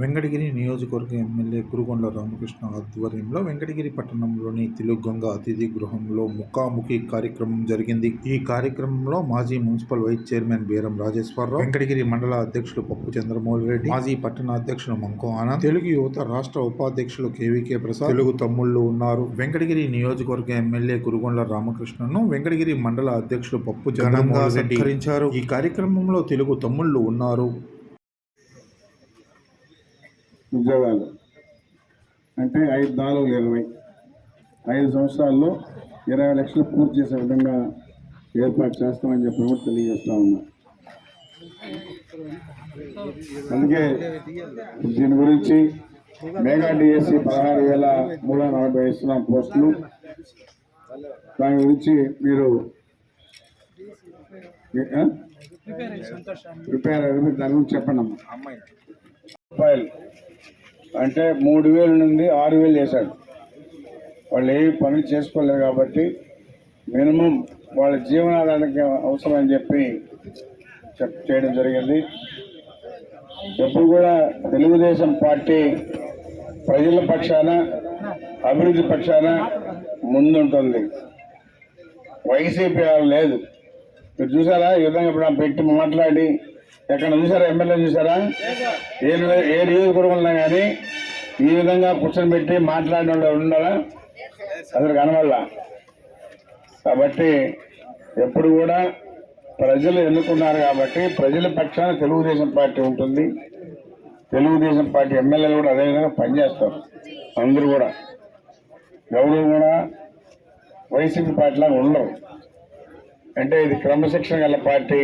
Venkatagiri నియోజకవర్గ MLA Kurugonda Ramakrishna ఆధ్వర్యంలో వెంకటగిరి పట్టణంలోని తెలుగొంగ అతిథి గృహంలో ముఖాముఖి కార్యక్రమం జరిగింది. ఈ కార్యక్రమంలో మాజీ municipal vice chairman Beeram Rajeshwararao Venkatagiri మండల అధ్యక్షులు పప్పు చంద్రమౌళి రెడ్డి మాజీ పట్టణ అధ్యక్షులు మంకో ఆనంద్ తెలుగు యువత రాష్ట్ర ఉపాధ్యక్షులు కేవీకే ప్రసాద్ తెలుగు తమ్ముళ్ళు ఉన్నారు. వెంకటగిరి నియోజకవర్గ ఎమ్మెల్యే కురుగొండ రామకృష్ణను వెంకటగిరి మండల అధ్యక్షులు పప్పు సత్కరించారు. ఈ కార్యక్రమంలో తెలుగు తమ్ముళ్ళు ఉన్నారు. ఉద్యోగాలు. అంటే ఐదు నాలుగు ఇరవై. ఐదు సంవత్సరాల్లో ఇరవై లక్షలు పూర్తి చేసే విధంగా ఏర్పాటు చేస్తామని చెప్పి కూడా తెలియజేస్తా ఉన్నా. అందుకే దీని గురించి మెగా డిఎస్సి పదహారు వేల మూడు వందల నలభై ఇస్తున్నాం పోస్టులు. దాని గురించి మీరు? ప్రిపేర్ అయ్యి దాని గురించి చెప్పండి అమ్మా రూపాయలు. అంటే మూడు వేల నుండి ఆరు వేలు చేశాడు. వాళ్ళు ఏ పని చేసుకోలేరు కాబట్టి మినిమం వాళ్ళ జీవనాధారానికి అవసరం అని చెప్పి చెప్ చేయడం జరిగింది. ఎప్పుడు కూడా తెలుగుదేశం పార్టీ ప్రజల పక్షాన అభివృద్ధి పక్షాన ముందుంటుంది. వైసీపీ వాళ్ళు లేదు. మీరు చూసారా? ఈ విధంగా ఇప్పుడు పెట్టి మాట్లాడి ఎక్కడ చూసారా? ఎమ్మెల్యే చూసారా? ఏ ఏ నియోజకవర్గంలో కానీ ఈ విధంగా కూర్చొని పెట్టి మాట్లాడిన వాళ్ళు ఉన్నారా? అసలు కనవల్ల కాబట్టి ఎప్పుడు కూడా ప్రజలు ఎన్నుకున్నారు కాబట్టి ప్రజల పక్షాన తెలుగుదేశం పార్టీ ఉంటుంది. తెలుగుదేశం పార్టీ ఎమ్మెల్యేలు కూడా అదేవిధంగా పనిచేస్తారు. అందరూ కూడా. ఎవరు కూడా వైసీపీ పార్టీలాగా ఉండరు. అంటే ఇది క్రమశిక్షణ గల పార్టీ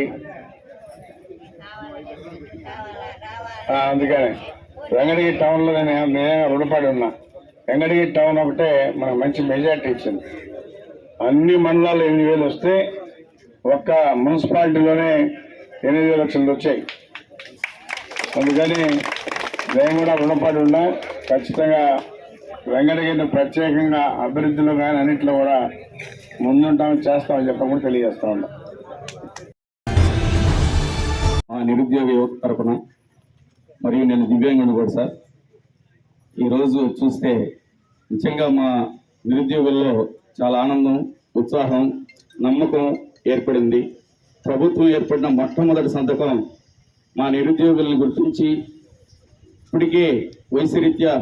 ఆ, అందుకని వెంకటగిరి టౌన్లో నేను నేను రుణపడి ఉన్నా. వెంకటగిరి టౌన్ ఒకటే మనకు మంచి మెజార్టీ ఇచ్చింది. అన్ని మండలాలు ఎనిమిది వేలు వస్తే ఒక్క మున్సిపాలిటీలోనే ఎనిమిది వేల లక్షలు వచ్చాయి. అందుకని నేను కూడా రుణపడి ఉన్నా. ఖచ్చితంగా వెంకటగిరిని ప్రత్యేకంగా అభివృద్ధిలో కానీ అన్నింటిలో కూడా ముందుంటామని చేస్తామని చెప్పడం కూడా తెలియజేస్తా ఉన్నా. నిరుద్యోగ యువత తరపున మరియు నేను దివ్యాంగుని కూడా సార్. ఈరోజు చూస్తే నిజంగా మా నిరుద్యోగుల్లో చాలా ఆనందం ఉత్సాహం నమ్మకం ఏర్పడింది. ప్రభుత్వం ఏర్పడిన మొట్టమొదటి సంతకం మా నిరుద్యోగులను గుర్తించి ఇప్పటికే వయసు రీత్యా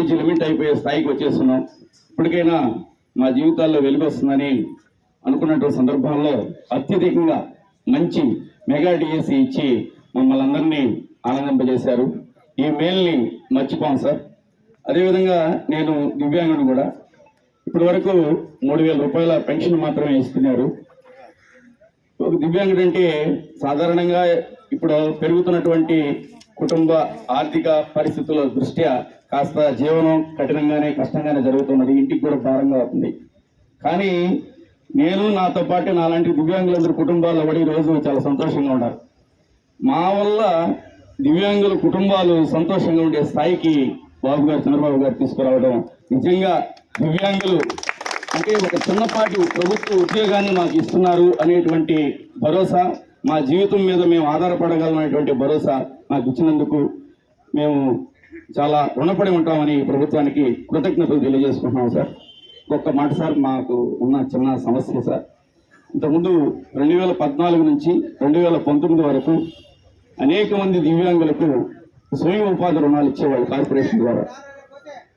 ఏజ్ లిమిట్ అయిపోయే స్థాయికి వచ్చేస్తున్నాం. ఇప్పటికైనా మా జీవితాల్లో వెలుగొస్తుందని అనుకున్నటువంటి సందర్భంలో అత్యధికంగా మంచి మెగా డిఎస్సి ఇచ్చి మమ్మల్ని అందరినీ ఆనందింపజేశారు. ఈ మేల్ని మర్చిపోం సార్. అదేవిధంగా నేను దివ్యాంగుడు కూడా. ఇప్పటి వరకు మూడు వేల రూపాయల పెన్షన్ మాత్రమే ఇస్తున్నారు. ఒక దివ్యాంగుడు అంటే సాధారణంగా ఇప్పుడు పెరుగుతున్నటువంటి కుటుంబ ఆర్థిక పరిస్థితుల దృష్ట్యా కాస్త జీవనం కఠినంగానే కష్టంగానే జరుగుతున్నది. ఇంటికి కూడా భారంగా అవుతుంది కానీ నేను నాతో పాటు నాలాంటి దివ్యాంగులందరి కుటుంబాల్లో కూడా ఈరోజు చాలా సంతోషంగా ఉన్నారు. మా వల్ల దివ్యాంగుల కుటుంబాలు సంతోషంగా ఉండే స్థాయికి బాబు గారు చంద్రబాబు గారు తీసుకురావడం నిజంగా దివ్యాంగులు అంటే ఒక చిన్నపాటి ప్రభుత్వ ఉద్యోగాన్ని మాకు ఇస్తున్నారు అనేటువంటి భరోసా మా జీవితం మీద మేము ఆధారపడగలమనేటువంటి భరోసా మాకు ఇచ్చినందుకు మేము చాలా రుణపడి ఉంటామని ప్రభుత్వానికి కృతజ్ఞతలు తెలియజేసుకుంటున్నాం సార్. ఒక్క మాట సార్ మాకు ఉన్న చిన్న సమస్య సార్. ఇంతకుముందు రెండు వేల పద్నాలుగు నుంచి రెండు వేల పంతొమ్మిది వరకు అనేక మంది దివ్యాంగులకు స్వయం ఉపాధి రుణాలు ఇచ్చేవాళ్ళు కార్పొరేషన్ ద్వారా.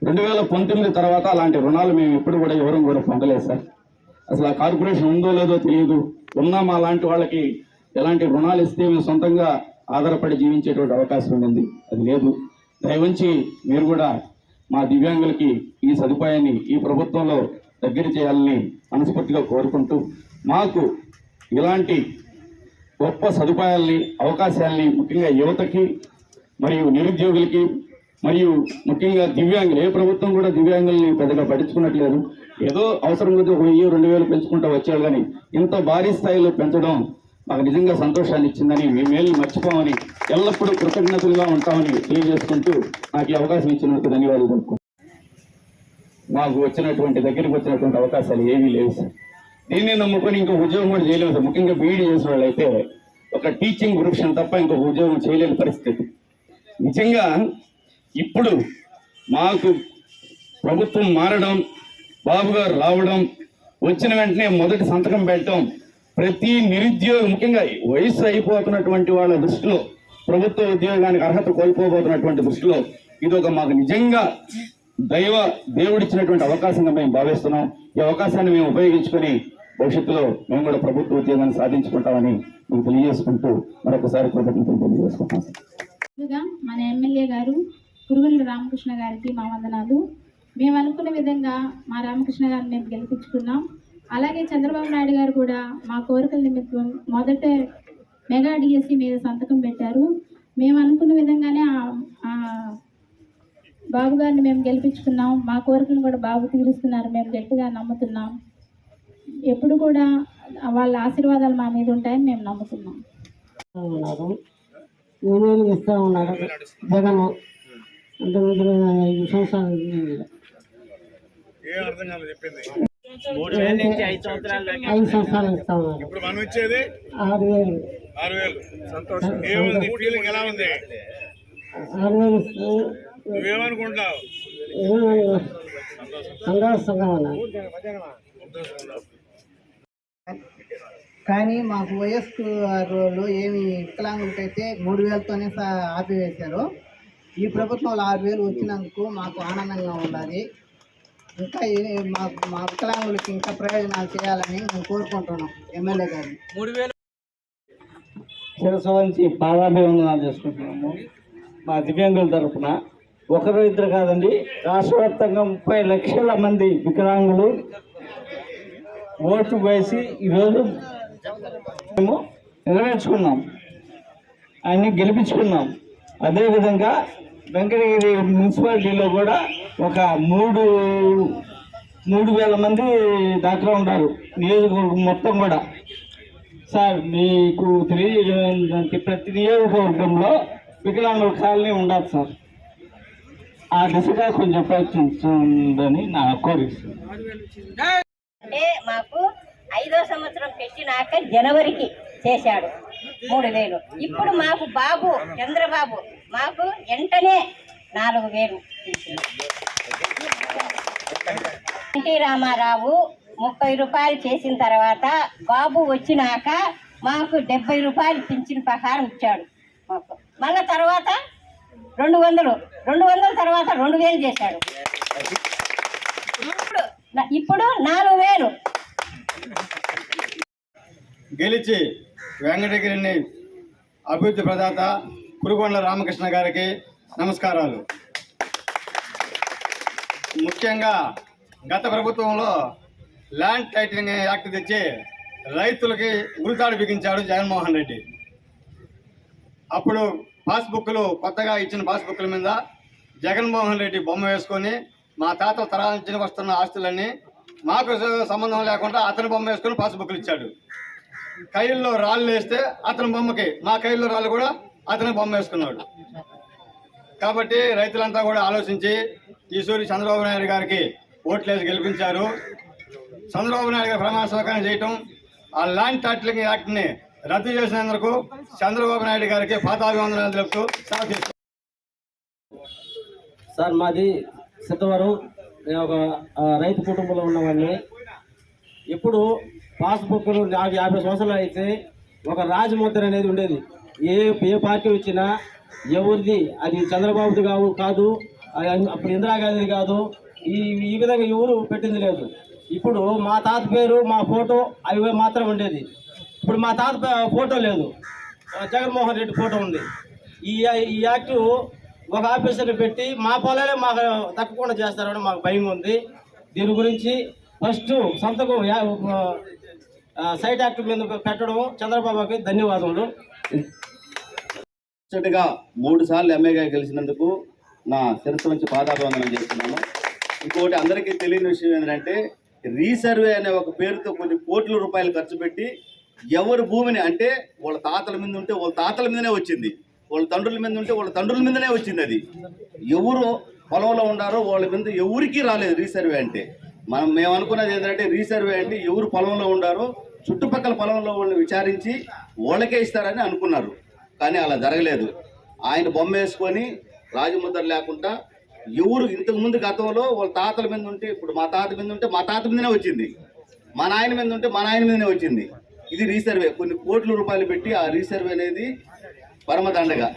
రెండు వేల పంతొమ్మిది తర్వాత అలాంటి రుణాలు మేము ఎప్పుడు కూడా ఎవరూ కూడా పొందలేదు సార్. అసలు ఆ కార్పొరేషన్ ఉందో లేదో తెలియదు. ఉన్నా మా లాంటి వాళ్ళకి ఎలాంటి రుణాలు ఇస్తే మేము సొంతంగా ఆధారపడి జీవించేటువంటి అవకాశం ఉంది. అది లేదు. దయవంచి మీరు కూడా మా దివ్యాంగులకి ఈ సదుపాయాన్ని ఈ ప్రభుత్వంలో దగ్గర చేయాలని మనస్ఫూర్తిగా కోరుకుంటూ మాకు ఇలాంటి గొప్ప సదుపాయాల్ని అవకాశాల్ని ముఖ్యంగా యువతకి మరియు నిరుద్యోగులకి మరియు ముఖ్యంగా దివ్యాంగులు ఏ ప్రభుత్వం కూడా దివ్యాంగుల్ని పెద్దగా పట్టించుకున్నట్లేదు. ఏదో అవసరం కొద్దీ ఒక వెయ్యి రెండు వేలు పెంచుకుంటూ వచ్చారు కానీ ఇంత భారీ స్థాయిలో పెంచడం మాకు నిజంగా సంతోషాన్ని ఇచ్చిందని మీ మేలు మర్చిపోమని ఎల్లప్పుడూ కృతజ్ఞతలుగా ఉంటామని తెలియజేసుకుంటూ నాకు ఈ అవకాశం ఇచ్చినందుకు ధన్యవాదాలు మాకు వచ్చినటువంటి దగ్గరికి వచ్చినటువంటి అవకాశాలు ఏమీ లేవు సార్. దీన్ని నమ్ముకొని ఇంకో ఉద్యోగం కూడా చేయలేము సార్. ముఖ్యంగా బీఈడీ చేసిన వాళ్ళైతే ఒక టీచింగ్ ప్రొఫెషన్ తప్ప ఇంకొక ఉద్యోగం చేయలేని పరిస్థితి. నిజంగా ఇప్పుడు మాకు ప్రభుత్వం మారడం బాబు గారు రావడం వచ్చిన వెంటనే మొదటి సంతకం పెట్టడం ప్రతి నిరుద్యోగం ముఖ్యంగా వయసు అయిపోతున్నటువంటి వాళ్ళ దృష్టిలో ప్రభుత్వ ఉద్యోగానికి అర్హత కోల్పోబోతున్నటువంటి దృష్టిలో ఇది ఒక మాకు నిజంగా దైవ దేవుడిచ్చినటువంటి అవకాశంగా మేము భావిస్తున్నాం. ఈ అవకాశాన్ని మేము ఉపయోగించుకొని భవిష్యత్తులో మేము కూడా ప్రభుత్వ ఉద్యోగాన్ని సాధించుకుంటామని మీకు తెలియజేసుకుంటూ మరొకసారి కృతజ్ఞతలు తెలియజేసుకుంటాం ముందుగా మన ఎమ్మెల్యే గారు కురుగుల రామకృష్ణ గారికి మా వందనాలు. మేము అనుకున్న విధంగా మా రామకృష్ణ గారిని మేము గెలిపించుకున్నాం. అలాగే చంద్రబాబు నాయుడు గారు కూడా మా కోరికల నిమిత్తం మొదట మెగా డిఎస్సి మీద సంతకం పెట్టారు. మేము అనుకున్న విధంగానే బాబు గారిని మేము గెలిపించుకున్నాం. మా కోరికలు కూడా బాబు తీరుస్తున్నారు. మేము గట్టిగా నమ్ముతున్నాం. ఎప్పుడు కూడా వాళ్ళ ఆశీర్వాదాలు మా మీద ఉంటాయని మేము నమ్ముతున్నాం. ఉన్నారు యూనియన్ ఇస్తూ ఉన్నారు? జగన్ అంటే ముందు ఐదు సంవత్సరాలు ఐదు సంవత్సరాలు ఇస్తా ఉన్నారు. ఇప్పుడు మనం ఇచ్చేది? ఆరు వేలు. ఆరు వేలు. సంతోషం. ఎలా ఉంది? ఆరు వేలు సంతోషంగా ఉన్నారు కానీ మాకు వయస్సు రోజులు ఏమి వికలాంగులకైతే మూడు వేలతోనే సా- ఆపివేశారు. ఈ ప్రభుత్వంలో ఆరు వేలు వచ్చినందుకు మాకు ఆనందంగా ఉన్నది ఇంకా మాకు మా వికలాంగులకి ఇంకా ప్రయోజనాలు చేయాలని మేము కోరుకుంటున్నాం ఎమ్మెల్యే గారిని శిరస్సు వంచి పాదాభివందనాలు చేసుకుంటున్నాము. మా దివ్యాంగుల తరఫున ఒకరు ఇద్దరు కాదండి రాష్ట్ర వ్యాప్తంగా ముప్పై లక్షల మంది వికలాంగులు ఓటు వేసి ఈరోజు మేము నెరవేర్చుకున్నాం ఆయన్ని గెలిపించుకున్నాం. అదేవిధంగా వెంకటగిరి మున్సిపాలిటీలో కూడా ఒక మూడు మూడు వేల మంది దాకా ఉన్నారు. నియోజకవర్గం మొత్తం కూడా. సార్ మీకు తెలియజేయడానికి ప్రతి నియోజకవర్గంలో వికలాంగుల కాలనీ ఉండదు సార్. ఆ దిశగా కొంచెం ప్రయత్నించండి నా కోరిక. అంటే మాకు ఐదో సంవత్సరం పెట్టినాక జనవరికి చేశాడు. మూడు వేలు. ఇప్పుడు మాకు బాబు చంద్రబాబు మాకు వెంటనే నాలుగు వేలు ఎన్టీ రామారావు ముప్పై రూపాయలు చేసిన తర్వాత బాబు వచ్చినాక మాకు డెబ్బై రూపాయలు పింఛన్ ప్రకారం ఇచ్చాడు మాకు. మళ్ళా తర్వాత రెండు వందలు రెండు వందల తర్వాత రెండు వేలు చేశాడు. ఇప్పుడు ఇప్పుడు నాలుగు వేలు. గెలిచి వెంకటగిరిని అభివృద్ధి ప్రదాత కురుగొండల రామకృష్ణ గారికి నమస్కారాలు. ముఖ్యంగా గత ప్రభుత్వంలో ల్యాండ్ టైటిలింగ్ యాక్ట్ తెచ్చి రైతులకి ఉరితాడు బిగించాడు జగన్మోహన్ రెడ్డి. అప్పుడు పాస్బుక్లు కొత్తగా ఇచ్చిన పాస్బుక్ల మీద జగన్మోహన్ రెడ్డి బొమ్మ వేసుకొని మా తాత తరాల నుంచి వస్తున్న ఆస్తులన్నీ మాకు సంబంధం లేకుండా అతని బొమ్మ వేసుకుని పాస్బుక్లు ఇచ్చాడు. కైల్లో రాళ్ళు వేస్తే అతని బొమ్మకి మా కైల్లో రాళ్ళు కూడా అతని బొమ్మ వేసుకున్నాడు. కాబట్టి రైతులంతా కూడా ఆలోచించి ఈసూరి చంద్రబాబు నాయుడు గారికి ఓట్లేసి గెలిపించారు. చంద్రబాబు నాయుడు గారు ప్రమాణ స్వీకారం చేయటం ఆ ల్యాండ్ టైటిలింగ్ యాక్ట్ని రద్దు చేసినందుకు చంద్రబాబు నాయుడు గారికి పాతాభివందనాలు తెలుపుతూ సార్ మాది సిద్ధవరం. నేను ఒక రైతు కుటుంబంలో ఉన్నవాడిని. ఇప్పుడు పాస్బుక్లు నాకు యాభై సంవత్సరాలు అయితే ఒక రాజముద్ర అనేది ఉండేది. ఏ ఏ పార్టీ వచ్చినా ఎవరిది? అది చంద్రబాబుది కావు కాదు. అది అప్పుడు ఇందిరాగాంధీ కాదు. ఈ ఈ విధంగా ఎవరు పెట్టింది లేదు. ఇప్పుడు మా తాత పేరు మా ఫోటో అవి మాత్రం ఉండేది. ఇప్పుడు మా తాత ఫోటో లేదు. జగన్మోహన్ రెడ్డి ఫోటో ఉంది. ఈ ఈ యాక్ట్ ఒక ఆఫీసర్ని పెట్టి మా పొలాలే మాకు తప్పకుండా చేస్తారని మాకు భయం ఉంది. దీని గురించి ఫస్ట్ సంతకం సైట్ యాక్ట్ మీద పెట్టడం చంద్రబాబుకి ధన్యవాదములు. ముచ్చటగా మూడు సార్లు ఎమ్మెల్యేగా గెలిచినందుకు నా శిరస్సు నుంచి పాదాభివందనం చేస్తున్నాను. ఇంకోటి అందరికీ తెలియని విషయం ఏంటంటే రీసర్వే అనే ఒక పేరుతో కొన్ని కోట్ల రూపాయలు ఖర్చు పెట్టి ఎవరి భూమిని అంటే వాళ్ళ తాతల మీద ఉంటే వాళ్ళ తాతల మీదనే వచ్చింది. వాళ్ళ తండ్రుల మీద ఉంటే వాళ్ళ తండ్రుల మీదనే వచ్చింది అది. ఎవరు పొలంలో ఉండారో వాళ్ళ మీద ఎవరికీ రాలేదు రీసర్వే అంటే. మనం మేము అనుకున్నది ఏంటంటే రీసర్వే అంటే ఎవరు పొలంలో ఉండారో చుట్టుపక్కల పొలంలో వాళ్ళని విచారించి వాళ్ళకే ఇస్తారని అనుకున్నారు. కానీ అలా జరగలేదు. ఆయన బొమ్మ వేసుకొని రాజముద్ర లేకుండా ఎవరు ఇంతకు ముందు గతంలో వాళ్ళ తాతల మీద ఉంటే ఇప్పుడు మా తాత మీద ఉంటే మా తాత మీదనే వచ్చింది. మా నాయన మీద ఉంటే మా నాయన మీదనే వచ్చింది. ఇది రీసర్వే. కొన్ని కోట్ల రూపాయలు పెట్టి ఆ రీసర్వే అనేది పరమదండగా.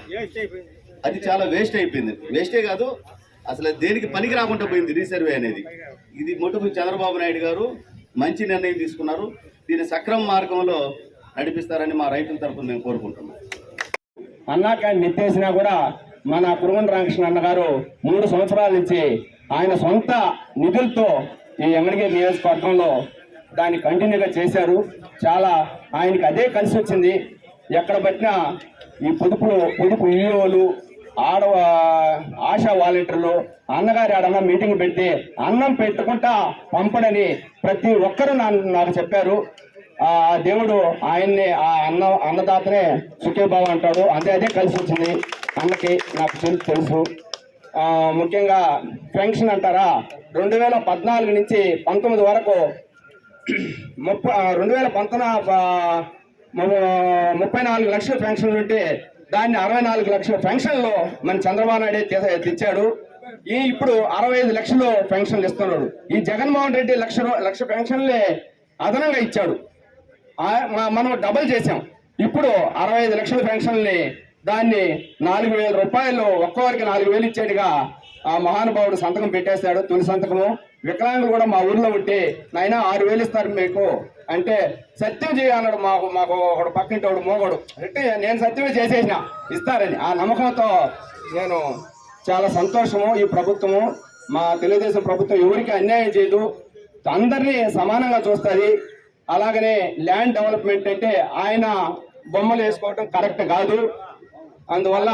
అది చాలా వేస్ట్ అయిపోయింది. వేస్టే కాదు అసలు దేనికి పనికి రాకుండా పోయింది రీసర్వే అనేది. ఇది మొట్టుకు చంద్రబాబు నాయుడు గారు మంచి నిర్ణయం తీసుకున్నారు. దీన్ని సక్రమ మార్గంలో నడిపిస్తారని మా రైతుల తరఫున మేము కోరుకుంటున్నాం. అన్నా క్యాంటీన్ ఎత్తేసినా కూడా మన కురుమన్ రామకృష్ణ అన్న గారు మూడు సంవత్సరాల నుంచి ఆయన సొంత నిధులతో ఈ ఎమ్మెల్యే నియోజకవర్గంలో దాన్ని కంటిన్యూగా చేశారు. చాలా ఆయనకి అదే కలిసి వచ్చింది. ఎక్కడ పట్టినా ఈ పొదుపు పొదుపు ఈఓలు ఆడవ ఆశా వాలంటీర్లు అన్నగారి ఆడన్న మీటింగ్ పెడితే అన్నం పెట్టుకుంటా పంపడని ప్రతి ఒక్కరూ నా- నాకు చెప్పారు. ఆ దేవుడు ఆయన్ని ఆ అన్న అన్నదాతనే సుఖేబాబు అంటాడు. అంతే అదే కలిసి వచ్చింది. అన్నకి నాకు తెలు- తెలుసు. ముఖ్యంగా పెన్షన్ అంటారా? రెండు వేల పద్నాలుగు నుంచి పంతొమ్మిది వరకు ముప్పై రెండు వేల పంతొమ్మిది ముప్పై నాలుగు లక్షల పెన్షన్లు ఉంటే దాన్ని అరవై నాలుగు లక్షల పెన్షన్లో మన చంద్రబాబు నాయుడు తెచ్చాడు ఈ ఇప్పుడు అరవై ఐదు లక్షలు పెన్షన్లు ఇస్తున్నాడు ఈ జగన్మోహన్ రెడ్డి లక్ష లక్ష పెన్షన్లే అదనంగా ఇచ్చాడు. మనం డబుల్ చేసాం. ఇప్పుడు అరవై ఐదు లక్షల పెన్షన్ని దాన్ని నాలుగు వేల రూపాయలు ఒక్కొక్కరికి నాలుగు వేలు ఇచ్చేట్టుగా ఆ మహానుభావుడు సంతకం పెట్టేశాడు. తొలి సంతకము. వికలాంగులు కూడా మా ఊర్లో ఉంటే నాయన ఆరు వేలు ఇస్తారు మీకు. అంటే సత్యం చేయాలన్నాడు మాకు మాకు ఒకడు పక్కింటి వాడు మోగడు. అంటే నేను సత్యమే చేసేసిన. ఇస్తారని. ఆ నమ్మకంతో నేను చాలా సంతోషము ఈ ప్రభుత్వము మా తెలుగుదేశం ప్రభుత్వం ఎవరికి అన్యాయం చేయదు. అందరినీ సమానంగా చూస్తుంది. అలాగనే ల్యాండ్ డెవలప్మెంట్ అంటే ఆయన బొమ్మలు వేసుకోవటం కరెక్ట్ కాదు. అందువల్ల